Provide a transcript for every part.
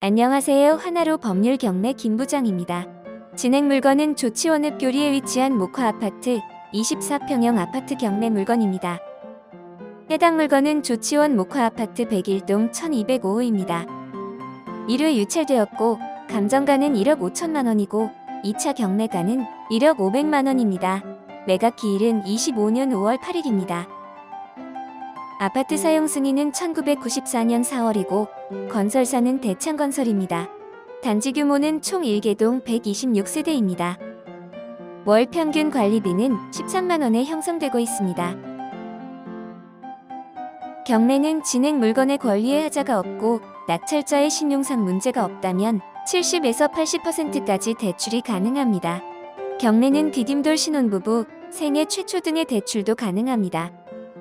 안녕하세요. 하나로 법률 경매 김부장입니다. 진행 물건은 조치원읍 교리에 위치한 목화 아파트 24평형 아파트 경매 물건입니다. 해당 물건은 조치원 목화 아파트 101동 1205호입니다. 1회 유찰되었고 감정가는 1억 5천만 원이고 2차 경매가는 1억 500만 원입니다. 매각 기일은 25년 5월 8일입니다. 아파트 사용 승인은 1994년 4월이고 건설사는 대창건설입니다. 단지 규모는 총 1개동 126세대입니다. 월 평균 관리비는 13만 원에 형성되고 있습니다. 경매는 진행 물건의 권리에 하자가 없고 낙찰자의 신용상 문제가 없다면 70에서 80%까지 대출이 가능합니다. 경매는 디딤돌 신혼부부, 생애 최초 등의 대출도 가능합니다.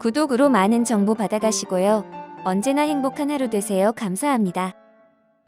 구독으로 많은 정보 받아가시고요. 언제나 행복한 하루 되세요. 감사합니다.